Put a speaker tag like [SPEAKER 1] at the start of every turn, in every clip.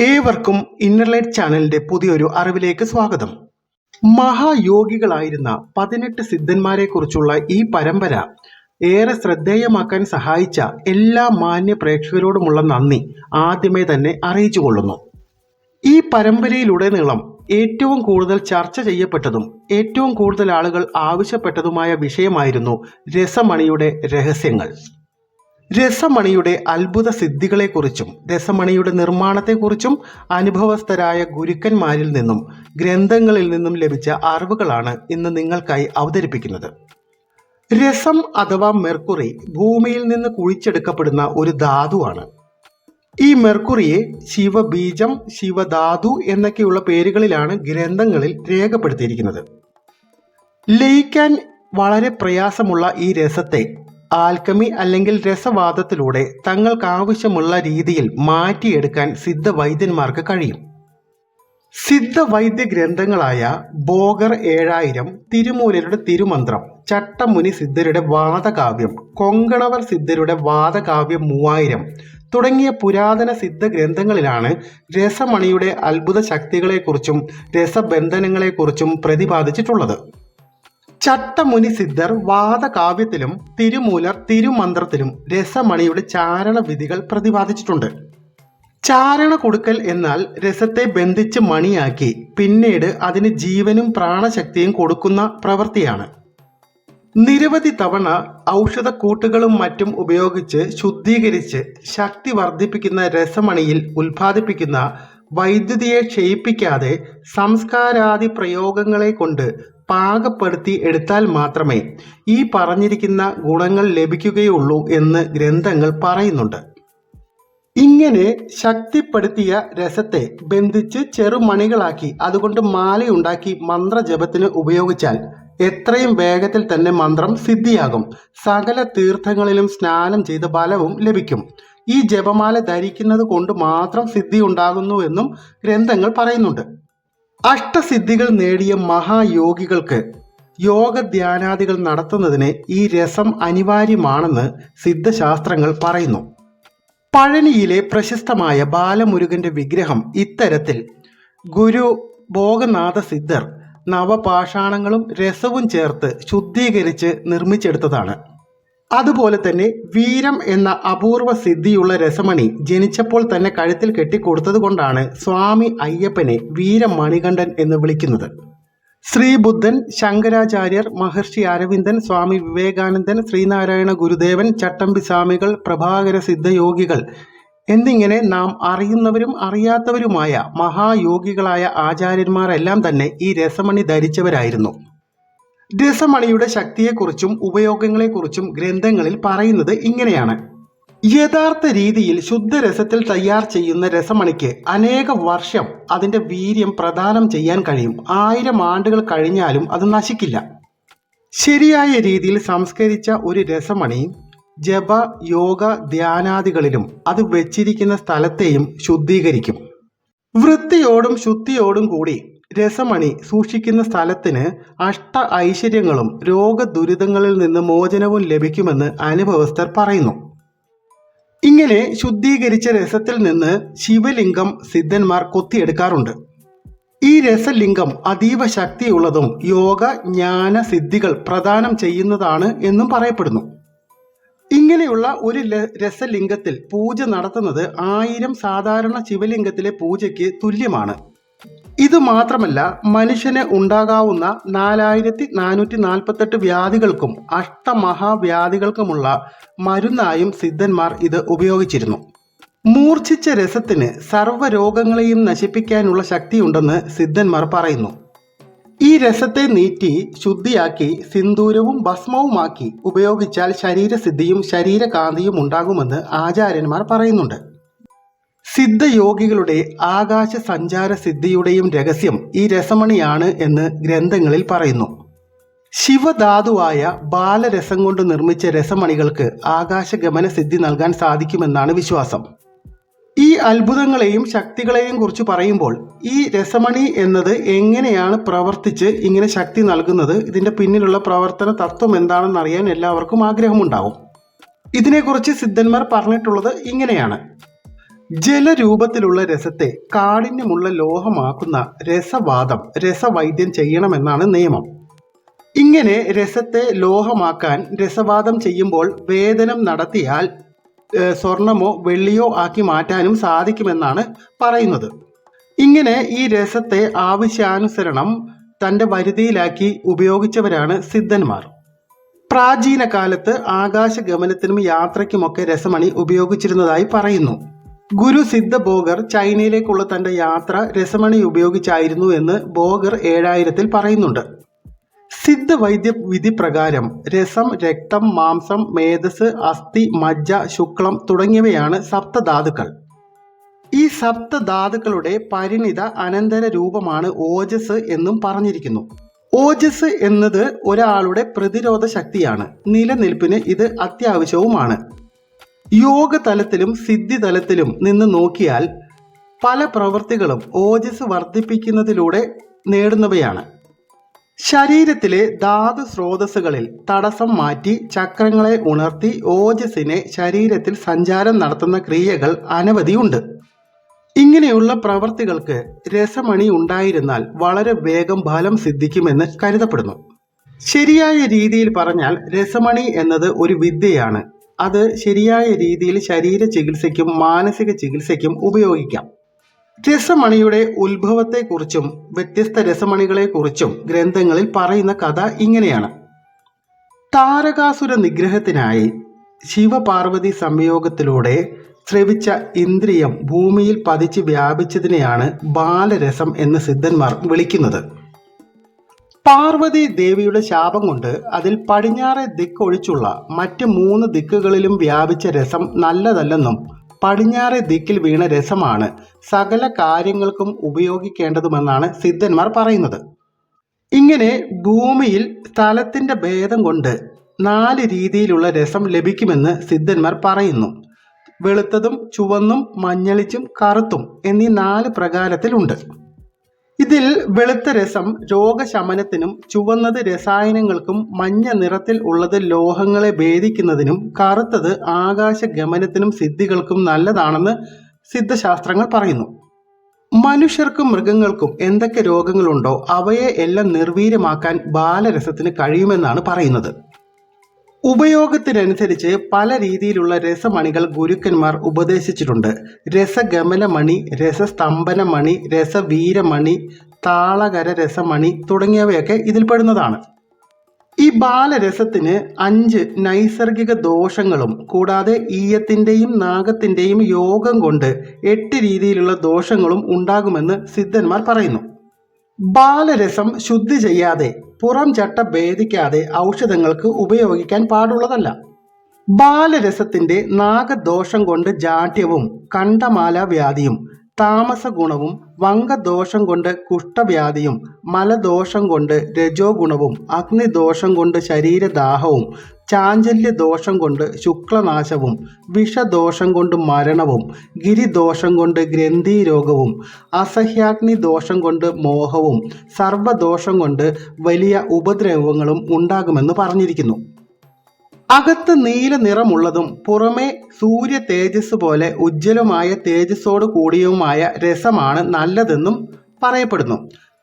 [SPEAKER 1] ഏവർക്കും ഇന്നർലൈറ്റ് ചാനലിന്റെ പുതിയൊരു അറിവിലേക്ക് സ്വാഗതം. മഹായോഗികളായിരുന്ന പതിനെട്ട് സിദ്ധന്മാരെ കുറിച്ചുള്ള ഈ പരമ്പര ഏറെ ശ്രദ്ധേയമാക്കാൻ സഹായിച്ച എല്ലാ മാന്യ പ്രേക്ഷകരോടുമുള്ള നന്ദി ആദ്യമേ തന്നെ അറിയിച്ചു കൊള്ളുന്നു ഈ പരമ്പരയിലുടനീളം ഏറ്റവും കൂടുതൽ ചർച്ച ചെയ്യപ്പെട്ടതും ഏറ്റവും കൂടുതൽ ആളുകൾ ആവശ്യപ്പെട്ടതുമായ വിഷയമായിരുന്നു രസമണിയുടെ രഹസ്യങ്ങൾ. രസമണിയുടെ അത്ഭുത സിദ്ധികളെക്കുറിച്ചും രസമണിയുടെ നിർമ്മാണത്തെക്കുറിച്ചും അനുഭവസ്ഥരായ ഗുരുക്കന്മാരിൽ നിന്നും ഗ്രന്ഥങ്ങളിൽ നിന്നും ലഭിച്ച അറിവുകളാണ് ഇന്ന് നിങ്ങൾക്കായി അവതരിപ്പിക്കുന്നത്. രസം അഥവാ മെർക്കുറി ഭൂമിയിൽ നിന്ന് കുഴിച്ചെടുക്കപ്പെടുന്ന ഒരു ധാതുവാണ്. ഈ മെർക്കുറിയെ ശിവബീജം ശിവധാതു എന്നൊക്കെയുള്ള പേരുകളിലാണ് ഗ്രന്ഥങ്ങളിൽ രേഖപ്പെടുത്തിയിരിക്കുന്നത്. ലയിക്കാൻ വളരെ പ്രയാസമുള്ള ഈ രസത്തെ ആൽക്കമി അല്ലെങ്കിൽ രസവാദത്തിലൂടെ തങ്ങൾക്ക് ആവശ്യമുള്ള രീതിയിൽ മാറ്റിയെടുക്കാൻ സിദ്ധവൈദ്യന്മാർക്ക് കഴിയും. സിദ്ധവൈദ്യ ഗ്രന്ഥങ്ങളായ ബോഗർ ഏഴായിരം തിരുമൂലരുടെ തിരുമന്ത്രം ചട്ടമുനി സിദ്ധരുടെ വാദകാവ്യം കൊങ്കണവർ സിദ്ധരുടെ വാദകാവ്യം മൂവായിരം തുടങ്ങിയ പുരാതന സിദ്ധ ഗ്രന്ഥങ്ങളിലാണ് രസമണിയുടെ അത്ഭുത ശക്തികളെക്കുറിച്ചും രസബന്ധനങ്ങളെക്കുറിച്ചും പ്രതിപാദിച്ചിട്ടുള്ളത്. ചട്ടമുനി സിദ്ധർ വാദകാവ്യത്തിലും തിരുമൂലർ തിരുമന്ത്രത്തിലും രസമണിയുടെ ചാരണ വിധികൾ പ്രതിപാദിച്ചിട്ടുണ്ട്. ചാരണ കൊടുക്കൽ എന്നാൽ രസത്തെ ബന്ധിച്ച് മണിയാക്കി പിന്നീട് അതിന് ജീവനും പ്രാണശക്തിയും കൊടുക്കുന്ന പ്രവൃത്തിയാണ്. നിരവധി തവണ ഔഷധക്കൂട്ടുകളും മറ്റും ഉപയോഗിച്ച് ശുദ്ധീകരിച്ച് ശക്തി വർദ്ധിപ്പിക്കുന്ന രസമണിയിൽ ഉൽപ്പാദിപ്പിക്കുന്ന വൈദ്യുതിയെ ക്ഷയിപ്പിക്കാതെ സംസ്കാരാദി പ്രയോഗങ്ങളെ കൊണ്ട് പാകപ്പെടുത്തി എടുത്താൽ മാത്രമേ ഈ പറഞ്ഞിരിക്കുന്ന ഗുണങ്ങൾ ലഭിക്കുകയുള്ളൂ എന്ന് ഗ്രന്ഥങ്ങൾ പറയുന്നുണ്ട്. ഇങ്ങനെ ശക്തിപ്പെടുത്തിയ രസത്തെ ബന്ധിച്ച് ചെറുമണികളാക്കി അതുകൊണ്ട് മാലയുണ്ടാക്കി മന്ത്രജപത്തിന് ഉപയോഗിച്ചാൽ എത്രയും വേഗത്തിൽ തന്നെ മന്ത്രം സിദ്ധിയാകും. സകല തീർത്ഥങ്ങളിലും സ്നാനം ചെയ്ത ഫലവും ലഭിക്കും. ഈ ജപമാല ധരിക്കുന്നത് കൊണ്ട് മാത്രം സിദ്ധി ഉണ്ടാകുന്നുവെന്നും ഗ്രന്ഥങ്ങൾ പറയുന്നുണ്ട്. അഷ്ടസിദ്ധികൾ നേടിയ മഹായോഗികൾക്ക് യോഗ യോഗധ്യാനാദികൾ നടത്തുന്നതിന് ഈ രസം അനിവാര്യമാണെന്ന് സിദ്ധശാസ്ത്രങ്ങൾ പറയുന്നു. പഴനിയിലെ പ്രശസ്തമായ ബാലമുരുകന്റെ വിഗ്രഹം ഇത്തരത്തിൽ ഗുരു ഭോഗനാഥ സിദ്ധർ നവപാഷാണങ്ങളും രസവും ചേർത്ത് ശുദ്ധീകരിച്ച് നിർമ്മിച്ചെടുത്തതാണ്. അതുപോലെ തന്നെ വീരം എന്ന അപൂർവ സിദ്ധിയുള്ള രസമണി ജനിച്ചപ്പോൾ തന്നെ കഴുത്തിൽ കെട്ടിക്കൊടുത്തത് കൊണ്ടാണ് സ്വാമി അയ്യപ്പനെ വീരമണികണ്ഠൻ എന്ന് വിളിക്കുന്നത്. ശ്രീ ബുദ്ധൻ ശങ്കരാചാര്യർ മഹർഷി അരവിന്ദൻ സ്വാമി വിവേകാനന്ദൻ ശ്രീനാരായണ ഗുരുദേവൻ ചട്ടമ്പി സ്വാമികൾ പ്രഭാകര സിദ്ധയോഗികൾ എന്നിങ്ങനെ നാം അറിയുന്നവരും അറിയാത്തവരുമായ മഹായോഗികളായ ആചാര്യന്മാരെല്ലാം തന്നെ ഈ രസമണി ധരിച്ചവരായിരുന്നു. രസമണിയുടെ ശക്തിയെക്കുറിച്ചും ഉപയോഗങ്ങളെക്കുറിച്ചും ഗ്രന്ഥങ്ങളിൽ പറയുന്നത് ഇങ്ങനെയാണ്. യഥാർത്ഥ രീതിയിൽ ശുദ്ധരസത്തിൽ തയ്യാർ ചെയ്യുന്ന രസമണിക്ക് അനേക വർഷം അതിന്റെ വീര്യം പ്രദാനം ചെയ്യാൻ കഴിയും. ആയിരം ആണ്ടുകൾ കഴിഞ്ഞാലും അത് നശിക്കില്ല. ശരിയായ രീതിയിൽ സംസ്കരിച്ച ഒരു രസമണി ജപ യോഗ ധ്യാനാദികളിലും അത് വെച്ചിരിക്കുന്ന സ്ഥലത്തെയും ശുദ്ധീകരിക്കും. വൃത്തിയോടും ശുദ്ധിയോടും കൂടി രസമണി സൂക്ഷിക്കുന്ന സ്ഥലത്തിന് അഷ്ട ഐശ്വര്യങ്ങളും രോഗദുരിതങ്ങളിൽ നിന്ന് മോചനവും ലഭിക്കുമെന്ന് അനുഭവസ്ഥർ പറയുന്നു. ഇങ്ങനെ ശുദ്ധീകരിച്ച രസത്തിൽ നിന്ന് ശിവലിംഗം സിദ്ധന്മാർ കൊത്തിയെടുക്കാറുണ്ട്. ഈ രസലിംഗം അതീവ ശക്തിയുള്ളതും യോഗ ജ്ഞാന സിദ്ധികൾ പ്രദാനം ചെയ്യുന്നതാണ് എന്നും പറയപ്പെടുന്നു. ഇങ്ങനെയുള്ള ഒരു രസലിംഗത്തിൽ പൂജ നടത്തുന്നത് ആയിരം സാധാരണ ശിവലിംഗത്തിലെ പൂജയ്ക്ക് തുല്യമാണ്. ഇത് മാത്രമല്ല മനുഷ്യന് ഉണ്ടാകാവുന്ന നാലായിരത്തി നാനൂറ്റി നാൽപ്പത്തെട്ട് വ്യാധികൾക്കും അഷ്ടമഹാവ്യാധികൾക്കുമുള്ള മരുന്നായും സിദ്ധന്മാർ ഇത് ഉപയോഗിച്ചിരുന്നു. മൂർച്ഛിച്ച രസത്തിന് സർവരോഗങ്ങളെയും നശിപ്പിക്കാനുള്ള ശക്തിയുണ്ടെന്ന് സിദ്ധന്മാർ പറയുന്നു. ഈ രസത്തെ നീറ്റി ശുദ്ധിയാക്കി സിന്ദൂരവും ഭസ്മവുമാക്കി ഉപയോഗിച്ചാൽ ശരീരസിദ്ധിയും ശരീരകാന്തിയും ഉണ്ടാകുമെന്ന് ആചാര്യന്മാർ പറയുന്നുണ്ട്. സിദ്ധയോഗികളുടെ ആകാശ സഞ്ചാര സിദ്ധിയുടെയും രഹസ്യം ഈ രസമണിയാണ് എന്ന് ഗ്രന്ഥങ്ങളിൽ പറയുന്നു. ശിവധാതുവായ ബാലരസം കൊണ്ട് നിർമ്മിച്ച രസമണികൾക്ക് ആകാശഗമന സിദ്ധി നൽകാൻ സാധിക്കുമെന്നാണ് വിശ്വാസം. ഈ അത്ഭുതങ്ങളെയും ശക്തികളെയും കുറിച്ച് പറയുമ്പോൾ ഈ രസമണി എന്നത് എങ്ങനെയാണ് പ്രവർത്തിച്ച് ഇങ്ങനെ ശക്തി നൽകുന്നത്? ഇതിന്റെ പിന്നിലുള്ള പ്രവർത്തന തത്വം എന്താണെന്ന് അറിയാൻ എല്ലാവർക്കും ആഗ്രഹമുണ്ടാവും. ഇതിനെക്കുറിച്ച് സിദ്ധന്മാർ പറഞ്ഞിട്ടുള്ളത് ഇങ്ങനെയാണ്. ജലരൂപത്തിലുള്ള രസത്തെ കാഠിന്യമുള്ള ലോഹമാക്കുന്ന രസവാദം രസവൈദ്യം ചെയ്യണമെന്നാണ് നിയമം. ഇങ്ങനെ രസത്തെ ലോഹമാക്കാൻ രസവാദം ചെയ്യുമ്പോൾ വേദനം നടത്തിയാൽ സ്വർണമോ വെള്ളിയോ ആക്കി മാറ്റാനും സാധിക്കുമെന്നാണ് പറയുന്നത്. ഇങ്ങനെ ഈ രസത്തെ ആവശ്യാനുസരണം തന്റെ വരുതിയിലാക്കി ഉപയോഗിച്ചവരാണ് സിദ്ധന്മാർ. പ്രാചീന കാലത്ത് ആകാശഗമനത്തിനും യാത്രയ്ക്കുമൊക്കെ രസമണി ഉപയോഗിച്ചിരുന്നതായി പറയുന്നു. ഗുരു സിദ്ധ ബോഗർ ചൈനയിലേക്കുള്ള തന്റെ യാത്ര രസമണി ഉപയോഗിച്ചായിരുന്നു എന്ന് ബോഗർ ഏഴായിരത്തിൽ പറയുന്നുണ്ട്. സിദ്ധ വൈദ്യ വിധി പ്രകാരം രസം രക്തം മാംസം മേധസ് അസ്ഥി മജ്ജ ശുക്ലം തുടങ്ങിയവയാണ് സപ്തധാതുക്കൾ. ഈ സപ്തധാതുക്കളുടെ പരിണിത അനന്തര രൂപമാണ് ഓജസ് എന്നും പറഞ്ഞിരിക്കുന്നു. ഓജസ് എന്നത് ഒരാളുടെ പ്രതിരോധ ശക്തിയാണ്. നിലനിൽപ്പിന് ഇത് അത്യാവശ്യവുമാണ്. യോഗ തലത്തിലും സിദ്ധി തലത്തിലും നിന്ന് നോക്കിയാൽ പല പ്രവർത്തികളും ഓജസ് വർദ്ധിപ്പിക്കുന്നതിലൂടെ നേടുന്നവയാണ്. ശരീരത്തിലെ ധാതു സ്രോതസ്സുകളിൽ തടസ്സം മാറ്റി ചക്രങ്ങളെ ഉണർത്തി ഓജസ്സിനെ ശരീരത്തിൽ സഞ്ചാരം നടത്തുന്ന ക്രിയകൾ അനവധിയുണ്ട് ഇങ്ങനെയുള്ള പ്രവർത്തികൾക്ക് രസമണി ഉണ്ടായിരുന്നാൽ വളരെ വേഗം ഫലം സിദ്ധിക്കുമെന്ന് കരുതപ്പെടുന്നു. ശരിയായ രീതിയിൽ പറഞ്ഞാൽ രസമണി എന്നത് ഒരു വിദ്യയാണ്. അത് ശരിയായ രീതിയിൽ ശരീര ചികിത്സയ്ക്കും മാനസിക ചികിത്സയ്ക്കും ഉപയോഗിക്കാം. രസമണിയുടെ ഉത്ഭവത്തെക്കുറിച്ചും വ്യത്യസ്ത രസമണികളെക്കുറിച്ചും ഗ്രന്ഥങ്ങളിൽ പറയുന്ന കഥ ഇങ്ങനെയാണ്. താരകാസുര നിഗ്രഹത്തിനായി ശിവപാർവതി സംയോഗത്തിലൂടെ ശ്രവിച്ച ഇന്ദ്രിയം ഭൂമിയിൽ പതിച്ച് വ്യാപിച്ചതിനെയാണ് ബാലരസം എന്ന് സിദ്ധന്മാർ വിളിക്കുന്നത്. പാർവതി ദേവിയുടെ ശാപം കൊണ്ട് അതിൽ പടിഞ്ഞാറെ ദിക്കൊഴിച്ചുള്ള മറ്റ് മൂന്ന് ദിക്കുകളിലും വ്യാപിച്ച രസം നല്ലതല്ലെന്നും പടിഞ്ഞാറെ ദിക്കിൽ വീണ രസമാണ് സകല കാര്യങ്ങൾക്കും ഉപയോഗിക്കേണ്ടതുമെന്നാണ് സിദ്ധന്മാർ പറയുന്നത്. ഇങ്ങനെ ഭൂമിയിൽ സ്ഥലത്തിന്റെ ഭേദം കൊണ്ട് നാല് രീതിയിലുള്ള രസം ലഭിക്കുമെന്ന് സിദ്ധന്മാർ പറയുന്നു. വെളുത്തതും ചുവന്നും മഞ്ഞളിച്ചും കറുത്തും എന്നീ നാല് പ്രകാരത്തിലുണ്ട്. ഇതിൽ വെളുത്ത രസം രോഗശമനത്തിനും ചുവന്നത് രസായനങ്ങൾക്കും മഞ്ഞ നിറത്തിൽ ഉള്ളത് ലോഹങ്ങളെ ഭേദിക്കുന്നതിനും കറുത്തത് ആകാശ ഗമനത്തിനും സിദ്ധികൾക്കും നല്ലതാണെന്ന് സിദ്ധശാസ്ത്രങ്ങൾ പറയുന്നു. മനുഷ്യർക്കും മൃഗങ്ങൾക്കും എന്തൊക്കെ രോഗങ്ങളുണ്ടോ അവയെ എല്ലാം നിർവീര്യമാക്കാൻ ബാലരസത്തിന് കഴിയുമെന്നാണ് പറയുന്നത്. ഉപയോഗത്തിനനുസരിച്ച് പല രീതിയിലുള്ള രസമണികൾ ഗുരുക്കന്മാർ ഉപദേശിച്ചിട്ടുണ്ട്. രസഗമനമണി രസസ്തംഭനമണി രസവീരമണി താളകര രസമണി തുടങ്ങിയവയൊക്കെ ഇതിൽപ്പെടുന്നതാണ് ഈ ബാലരസത്തിന് അഞ്ച് നൈസർഗിക ദോഷങ്ങളും കൂടാതെ ഈയത്തിന്റെയും നാഗത്തിന്റെയും യോഗം കൊണ്ട് എട്ട് രീതിയിലുള്ള ദോഷങ്ങളും ഉണ്ടാകുമെന്ന് സിദ്ധന്മാർ പറയുന്നു. ബാലരസം ശുദ്ധി ചെയ്യാതെ പുറം ചട്ട ഭേദിക്കാതെ ഔഷധങ്ങൾക്ക് ഉപയോഗിക്കാൻ പാടുള്ളതല്ല. ബാലരസത്തിന്റെ നാഗദോഷം കൊണ്ട് ജാഠ്യവും കണ്ടമാല വ്യാധിയും താമസ ഗുണവും വങ്കദോഷം കൊണ്ട് കുഷ്ഠവ്യാധിയും മലദോഷം കൊണ്ട് രജോ ഗുണവും അഗ്നിദോഷം കൊണ്ട് ശരീരദാഹവും ചാഞ്ചല്യ ദോഷം കൊണ്ട് ശുക്ലനാശവും വിഷദോഷം കൊണ്ട് മരണവും ഗിരിദോഷം കൊണ്ട് ഗ്രന്ഥിരോഗവും അസഹ്യാഗ്നി ദോഷം കൊണ്ട് മോഹവും സർവദോഷം കൊണ്ട് വലിയ ഉപദ്രവങ്ങളും ഉണ്ടാകുമെന്ന് പറഞ്ഞിരിക്കുന്നു. അകത്ത് നീല നിറമുള്ളതും പുറമെ സൂര്യ തേജസ് പോലെ ഉജ്ജ്വലമായ തേജസ്സോട് കൂടിയതുമായ രസമാണ് നല്ലതെന്നും പറയപ്പെടുന്നു.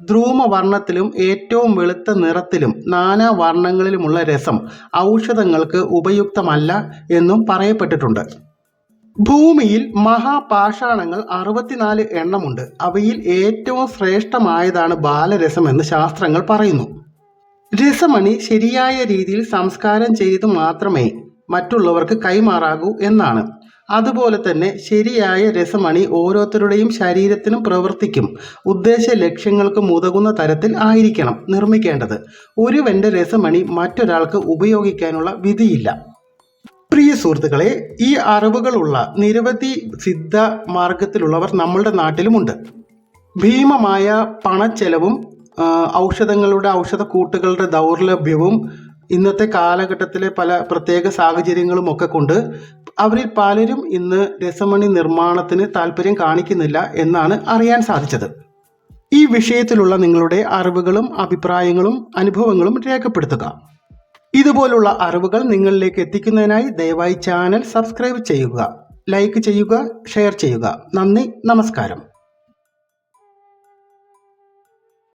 [SPEAKER 1] ധ്രൂമവർണത്തിലും ഏറ്റവും വെളുത്ത നിറത്തിലും നാനാ വർണങ്ങളിലുമുള്ള രസം ഔഷധങ്ങൾക്ക് ഉപയുക്തമല്ല എന്നും പറയപ്പെട്ടിട്ടുണ്ട്. ഭൂമിയിൽ മഹാപാഷാണങ്ങൾ അറുപത്തിനാല് എണ്ണമുണ്ട്. അവയിൽ ഏറ്റവും ശ്രേഷ്ഠമായതാണ് ബാലരസം എന്ന് ശാസ്ത്രങ്ങൾ പറയുന്നു. രസമണി ശരിയായ രീതിയിൽ സംസ്കാരം ചെയ്ത് മാത്രമേ മറ്റുള്ളവർക്ക് കൈമാറാകൂ എന്നാണ്. അതുപോലെ തന്നെ ശരിയായ രസമണി ഓരോരുത്തരുടെയും ശരീരത്തിനും പ്രവർത്തിക്കും. ഉദ്ദേശ ലക്ഷ്യങ്ങൾക്കും ഉതകുന്ന തരത്തിൽ ആയിരിക്കണം നിർമ്മിക്കേണ്ടത്. ഒരുവന്റെ രസമണി മറ്റൊരാൾക്ക് ഉപയോഗിക്കാനുള്ള വിധിയില്ല. പ്രിയ സുഹൃത്തുക്കളെ ഈ അറിവുകളുള്ള നിരവധി സിദ്ധ മാർഗത്തിലുള്ളവർ നമ്മളുടെ നാട്ടിലുമുണ്ട്. ഭീമമായ പണച്ചെലവും ഔഷധങ്ങളുടെ ഔഷധക്കൂട്ടുകളുടെ ദൗർലഭ്യവും ഇന്നത്തെ കാലഘട്ടത്തിലെ പല പ്രത്യേക സാഹചര്യങ്ങളും ഒക്കെ കൊണ്ട് അവരിൽ പലരും ഇന്ന് രസമണി നിർമ്മാണത്തിന് താല്പര്യം കാണിക്കുന്നില്ല എന്നാണ് അറിയാൻ സാധിച്ചത്. ഈ വിഷയത്തിലുള്ള നിങ്ങളുടെ അറിവുകളും അഭിപ്രായങ്ങളും അനുഭവങ്ങളും രേഖപ്പെടുത്തുക. ഇതുപോലുള്ള അറിവുകൾ നിങ്ങളിലേക്ക് എത്തിക്കുന്നതിനായി ദയവായി ചാനൽ സബ്സ്ക്രൈബ് ചെയ്യുക ലൈക്ക് ചെയ്യുക ഷെയർ ചെയ്യുക. നന്ദി നമസ്കാരം.